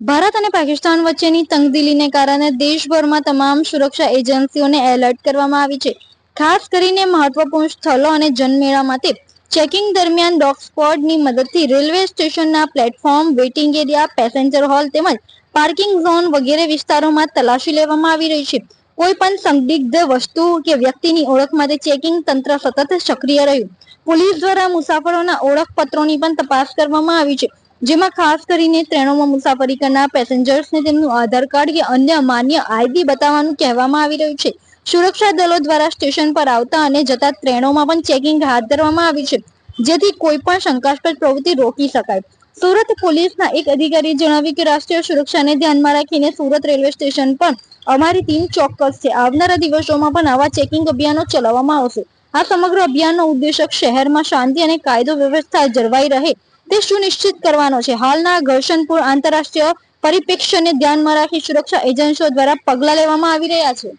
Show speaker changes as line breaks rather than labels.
ભારત અને પાકિસ્તાન વચ્ચેની તંગદિલીને કારણે દેશભરમાં તમામ સુરક્ષા એજન્સીઓને એલર્ટ કરવામાં આવી છે. ખાસ કરીને મહત્વપૂર્ણ સ્થળો અને જનમેળા માટે ચેકિંગ દરમિયાન ડોગ સ્ક્વોડની મદદથી રેલવે સ્ટેશનના platform, waiting area, passenger hall તેમજ પાર્કિંગ ઝોન વગેરે વિસ્તારોમાં તલાશી લેવામાં આવી રહી છે. કોઈ પણ સંદિગ્ધ વસ્તુ કે વ્યક્તિની ઓળખ માટે ચેકિંગ તંત્ર સતત સક્રિય રહ્યું. પોલીસ દ્વારા મુસાફરોના ઓળખપત્રોની પણ તપાસ કરવામાં આવી છે. જેમાં ખાસ કરીને ટ્રેનોમાં મુસાફરી કરનાર પેસેન્જર્સને તેમનું આધાર કાર્ડ કે અન્ય માન્ય આઈડી બતાવવાનું કહેવામાં આવી રહ્યું છે. સુરક્ષા દળો દ્વારા સ્ટેશન પર આવતા અને જતા ટ્રેનોમાં પણ ચેકિંગ હાથ ધરવામાં આવી છે. જેથી કોઈ પણ શંકાસ્પદ પ્રવૃત્તિ રોકી શકાય. સુરત પોલીસના એક અધિકારીએ જણાવ્યું કે રાષ્ટ્રીય સુરક્ષાને ધ્યાનમાં રાખીને સુરત રેલવે સ્ટેશન પર અમારી ટીમ ચોક્કસ છે. આવનારા દિવસોમાં પણ આવા ચેકિંગ અભિયાનો ચલાવવામાં આવશે. આ સમગ્ર અભિયાનનો ઉદ્દેશક શહેરમાં શાંતિ અને કાયદો વ્યવસ્થા જળવાઈ રહે તે સુનિશ્ચિત કરવાનો છે. હાલના ઘર્ષણપૂર્ણ આંતરરાષ્ટ્રીય પરિપ્રેક્ષ્યને ધ્યાનમાં રાખી સુરક્ષા એજન્સીઓ દ્વારા પગલાં લેવામાં આવી રહ્યા છે.